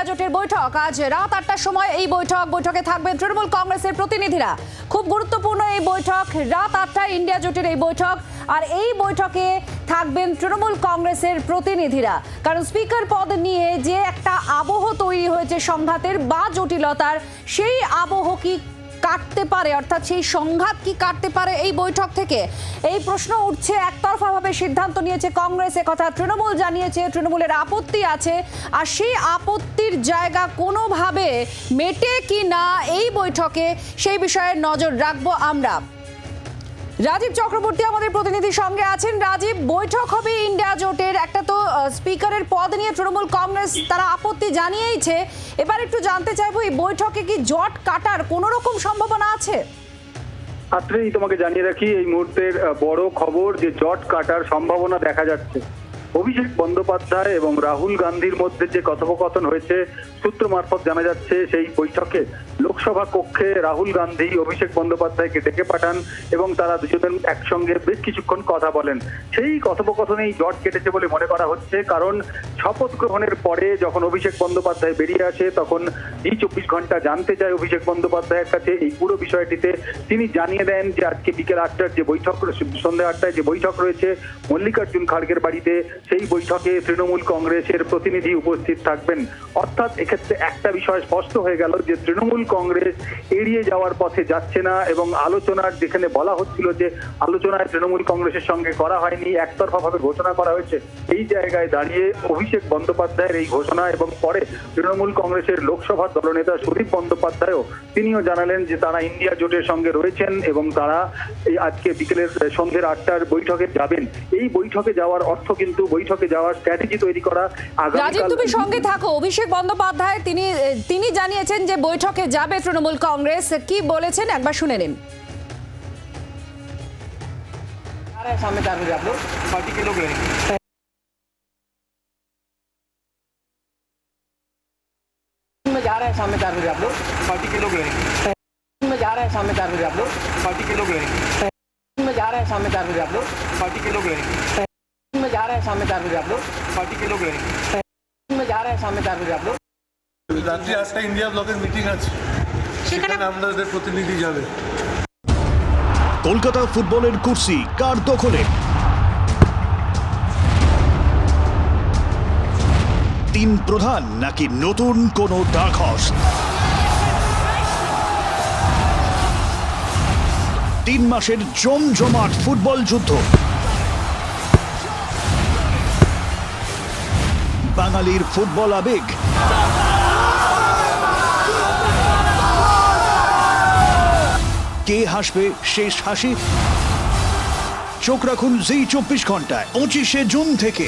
India জোটের বৈঠক। আজ রাত আটটার সময় এই বৈঠক, বৈঠকে থাকবেন তৃণমূল কংগ্রেসের প্রতিনিধিরা। খুব গুরুত্বপূর্ণ এই বৈঠক, রাত আটটায় ইন্ডিয়া জোটের এই বৈঠক, আর এই বৈঠকে থাকবেন তৃণমূল কংগ্রেসের প্রতিনিধিরা। কারণ স্পিকার পদ নিয়ে যে একটা আবহ তৈরি হয়েছে সংঘাতের বা জটিলতার, সেই আবহ কি কাটতে পারে, অর্থাৎ সেই সংঘাত কি কাটতে পারে এই বৈঠক থেকে? এই প্রশ্ন উঠছে, একতরফাভাবে সিদ্ধান্ত নিয়েছে কংগ্রেস কথা তৃণমূল জানিয়েছে, তৃণমূলের আপত্তি আছে। আর সেই আপত্তির জায়গা কোনোভাবে মেটে কি না এই বৈঠকে সেই বিষয়ে নজর রাখব আমরা। রাজীব চক্রবর্তী আমাদের প্রতিনিধির সঙ্গে আছেন। রাজীব, বৈঠক হবে ইন্ডিয়া জোটের। একটা তো স্পিকারের পদ নিয়ে তৃণমূল কংগ্রেস তারা আপত্তি জানিয়েইছে। এবার একটু জানতে চাইব, এই বৈঠকে কি জট কাটার কোনো রকম সম্ভাবনা আছে? আত্রেই তোমাকে জানিয়ে রাখি, এই মুহূর্তের বড় খবর যে জট কাটার সম্ভাবনা দেখা যাচ্ছে। অভিষেক বন্দ্যোপাধ্যায় এবং রাহুল গান্ধীর মধ্যে যে কথোপকথন হয়েছে, সূত্র মারফত জানা যাচ্ছে সেই বৈঠকে লোকসভা কক্ষে রাহুল গান্ধী, অভিষেক বন্দ্যোপাধ্যায়কে ডেকে পাঠান এবং তারা দুজন একসঙ্গে বেশ কিছুক্ষণ কথা বলেন। সেই কথোপকথনেই জট কেটেছে বলে মনে করা হচ্ছে, কারণ শপথ গ্রহণের পরে যখন অভিষেক বন্দ্যোপাধ্যায় বেরিয়ে আসে, তখন এই চব্বিশ ঘণ্টা জানতে চায় অভিষেক বন্দ্যোপাধ্যায়ের কাছে এই পুরো বিষয়টিতে। তিনি জানিয়ে দেন যে আজকে বিকেল আটটার যে বৈঠক, সন্ধ্যা আটটায় যে বৈঠক রয়েছে, মল্লিকার্জুন খাড়গের বাড়িতে সেই বৈঠকে তৃণমূল কংগ্রেসের প্রতিনিধি উপস্থিত থাকবেন। অর্থাৎ এক্ষেত্রে একটা বিষয় স্পষ্ট হয়ে গেল যে তৃণমূল কংগ্রেস এড়িয়ে যাওয়ার পথে যাচ্ছে না এবং আলোচনার যেখানে বলা হচ্ছিল যে আলোচনায় তৃণমূল কংগ্রেসের সঙ্গে করা হয়নি একতরফাভাবে ঘোষণা করা হয়েছে এই জায়গায় দাঁড়িয়ে অভিষেক বন্দ্যোপাধ্যায়ের এই ঘোষণা এবং পরে তৃণমূল কংগ্রেসের লোকসভার দলনেতা সুদীপ বন্দ্যোপাধ্যায়ও তিনিও জানালেন যে তারা ইন্ডিয়া জোটের সঙ্গে রয়েছেন এবং তারা এই আজকে বিকেলের সন্ধ্যের আটটার বৈঠকে যাবেন। এই বৈঠকে যাওয়ার অর্থ কিন্তু বৈঠকে যাওয়ার স্ট্র্যাটেজি তৈরি করা রাজীব তুমি সঙ্গে থাকো। অভিষেক বন্দ্যোপাধ্যায় তিনি তিনি জানিয়েছেন যে বৈঠকে যাবে তৃণমূল কংগ্রেস কি বলেছেন একবার শুনে নিন आ रहे हैं शाम में चार बजे आप लोग पार्टी के लोग रहेंगे में जा रहे हैं शाम में चार बजे आप लोग पार्टी के लोग रहेंगे में जा रहे हैं शाम में चार बजे आप लोग पार्टी के लोग रहेंगे में जा रहे हैं शाम में चार बजे आप लोग पार्टी के लोग रहेंगे में जा रहे हैं शाम में चार बजे आप लोग पार्टी के लोग रहेंगे में जा रहे हैं शाम में चार बजे आप लोग রাত্রি আজকে ইন্ডিয়া ব্লকের মিটিং আছে সেখানে আপনাদের প্রতিনিধি যাবে। কলকাতা ফুটবলের কুর্সি কার দখলে? তিন প্রধান নাকি নতুন কোনো ডাক হর্স তিন মাসের জমজমাট ফুটবল যুদ্ধ। বাঙালির ফুটবল আবেগ। কে হাসবে শেষ হাসি? চোখ রাখুন জি চব্বিশ ঘন্টায় পঁচিশে জুন থেকে।